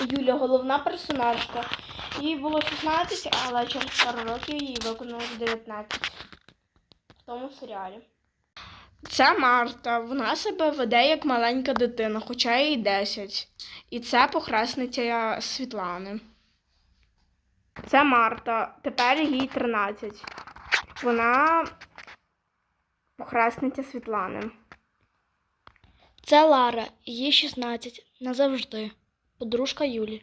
Юля головна персонажка. Їй було 16, але через пару років їй виконалось 19 в тому серіалі. Це Марта. Вона себе веде як маленька дитина, хоча їй 10. І це похресниця Світлани. Це Марта. Тепер їй 13. Вона похресниця Світлани. Це Лара, їй 16, назавжди. Подружка Юлі.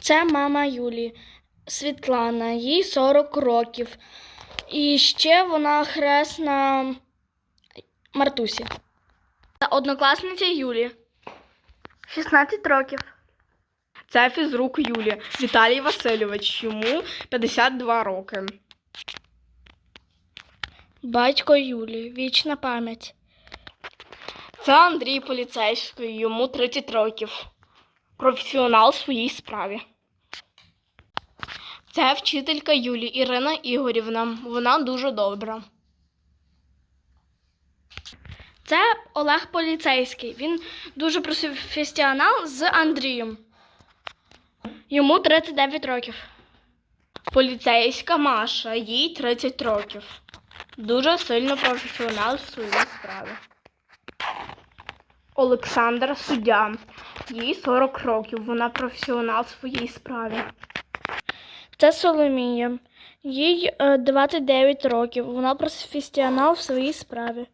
Це мама Юлі, Світлана, їй 40 років. І ще вона хресна Мартусі. Та однокласниця Юлі. 16 років. Це фізрук Юлі Віталій Васильович. Йому 52 роки. Батько Юлі, вічна пам'ять. Це Андрій поліцейський, йому 30 років. Професіонал в своїй справі. Це вчителька Юлі Ірина Ігорівна. Вона дуже добра. Це Олег Поліцейський. Він дуже професіонал з Андрієм. Йому 39 років. Поліцейська Маша, їй 30 років. Дуже сильно професіонал в своїй справі. Олександра суддя. Їй 40 років. Вона професіонал в своїй справі. Це Соломія. Їй е, 29 років. Вона професіонал в своїй справі.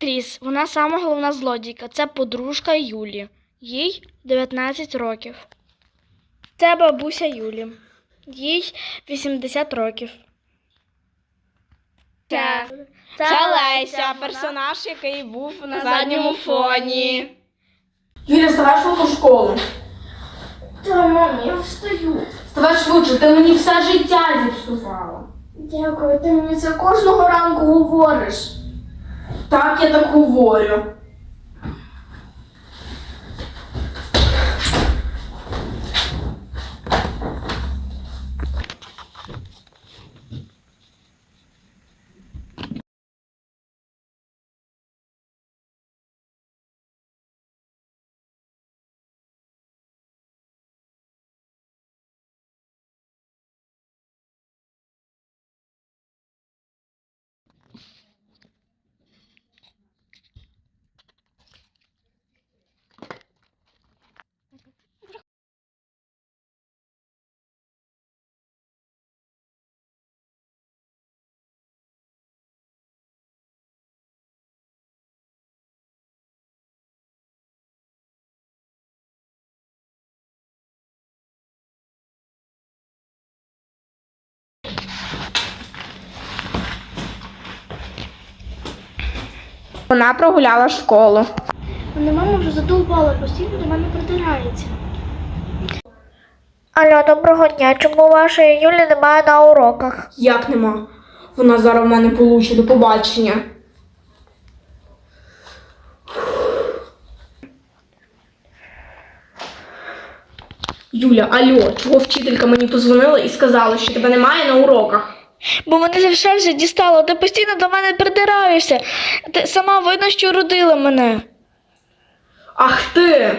Кріс, вона сама головна злодійка. Це подружка Юлі. Їй 19 років. Це бабуся Юлі. Їй 80 років. Це, це Леся, персонаж, який був на задньому фоні. Юля, вставай швидко в школу. Та, мам, я встаю. Вставай швидше, ти мені все життя зіпсувала. Дякую, ти мені це кожного ранку говориш. Так, я так говорю. Вона прогуляла школу. Мене мама вже задовбала, постійно до мене притирається. Алло, доброго дня. Чому вашої Юлі немає на уроках? Як нема? Вона зараз в мене получить до побачення. Юля, алло, чого вчителька мені позвонила і сказала, що тебе немає на уроках? Бо мене все вже дістало, ти постійно до мене придираєшся. Ти сама видно, що родила мене. Ах ти.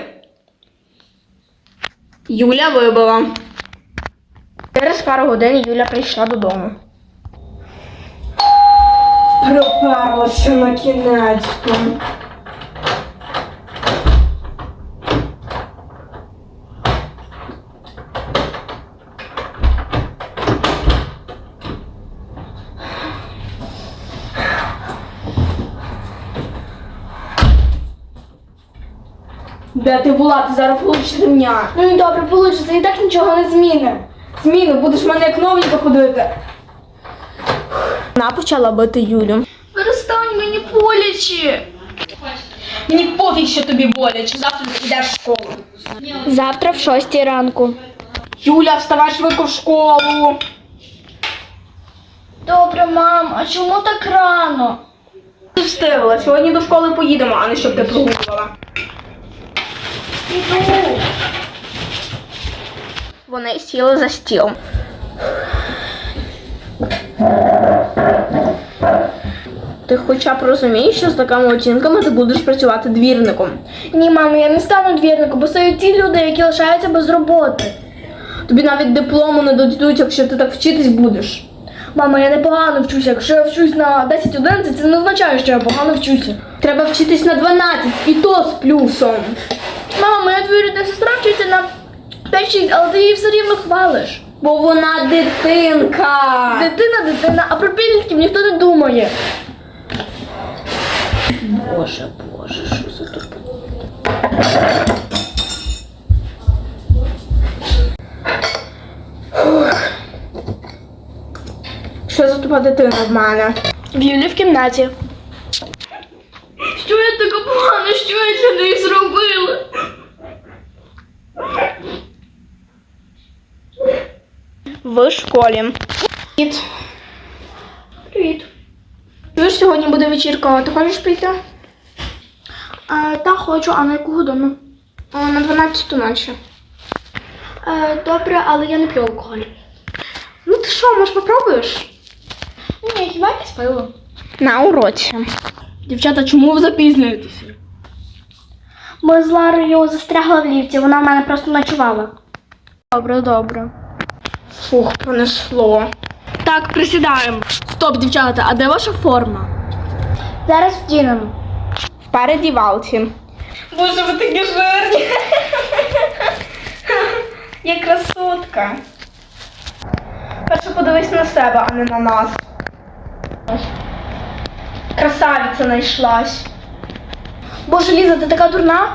Юля вибила. Через пару годин Юля прийшла додому. Приперлася на кінець. Де ти була? Ти зараз получиш ремня. Ну і добре, вийде, і так нічого не зміни. Зміну, будеш в мене як новенька ходити. Вона почала бити Юлю. Перестань мені боляче. Мені пофіг, що тобі боляче. Завтра ти йдеш в школу. Завтра в шостій ранку. Юля, вставай швидко в школу. Добре, мам, а чому так рано? Ти встигла. Сьогодні до школи поїдемо, а не щоб ти прогулювала. Іду. Вони сіли за стіл. Ти хоча б розумієш, що з такими оцінками ти будеш працювати двірником. Ні, мамо, я не стану двірником, бо стають ті люди, які лишаються без роботи. Тобі навіть диплому не дадуть, якщо ти так вчитись будеш. Мама, я непогано вчуся. Якщо я вчусь на 10-11, це не означає, що я погано вчуся. Треба вчитись на 12, і то з плюсом. Мама, моя двоюрідна сестра вчиться на 5-6, але ти її все рівно хвалиш. Бо вона дитинка. Дитина, дитина, а про підлітків ніхто не думає. Боже, боже, що за тут? Що за тупа дитина в мене? В Юлі в кімнаті. Що я така погана, що я для неї зробила? В школі. Привіт. Привіт. Чуєш, сьогодні буде вечірка, ти хочеш прийти? А, та хочу, а на яку годину? О, на 12 ночі. Е, добре, але я не п'ю алкоголь. Ну ти що, може попробуєш? Ні, хіба якесь пиво? На уроці. Дівчата, чому ви запізнюєтеся? Ми з Ларою застрягли в ліфті, вона в мене просто ночувала. Добре, добре. Фух, понесло. Так, присідаємо. Стоп, дівчата, а де ваша форма? Зараз вдінемо. В передівалці. Боже, ви такі жирні. Я красотка. Перше подивись на себе, а не на нас. Красавиця знайшлась. Боже, Ліза, ти така дурна?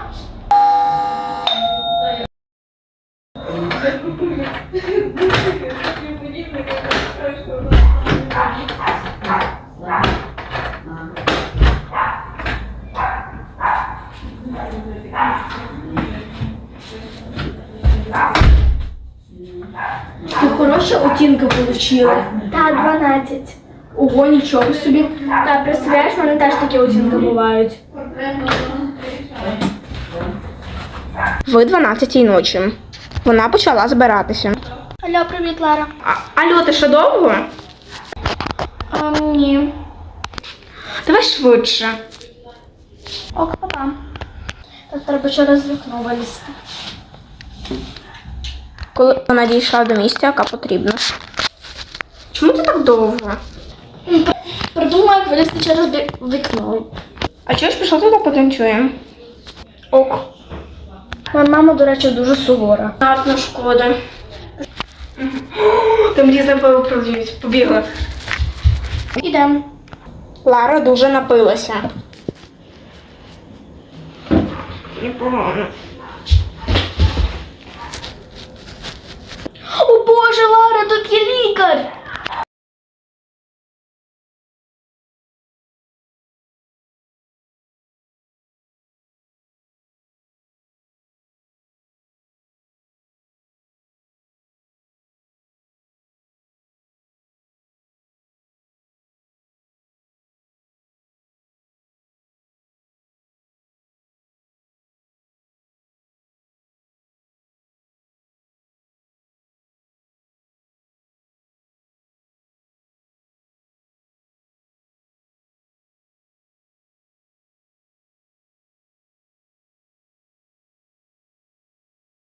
Отримали. Так, 12. Ого, нічого собі. Так, представляєш, в мене теж такі оцінки бувають. В 12 ночі. Вона почала збиратися. Алло, привіт, Лара. А, алло, ти ще довго? А, ні. Давай швидше. Ок, папа. Так треба через вікно вилізти. Коли вона дійшла до місця, яка потрібна. Довго? Придумай, як вилізти через вікно. А чого ж пішла туди потанцюємо? Ок. Моя мама, до речі, дуже сувора. Гарно шкода. Там різне пиво продають. Побігла. Ідемо. Лара дуже напилася. Непогано. О Боже, Лара, тут є лікар!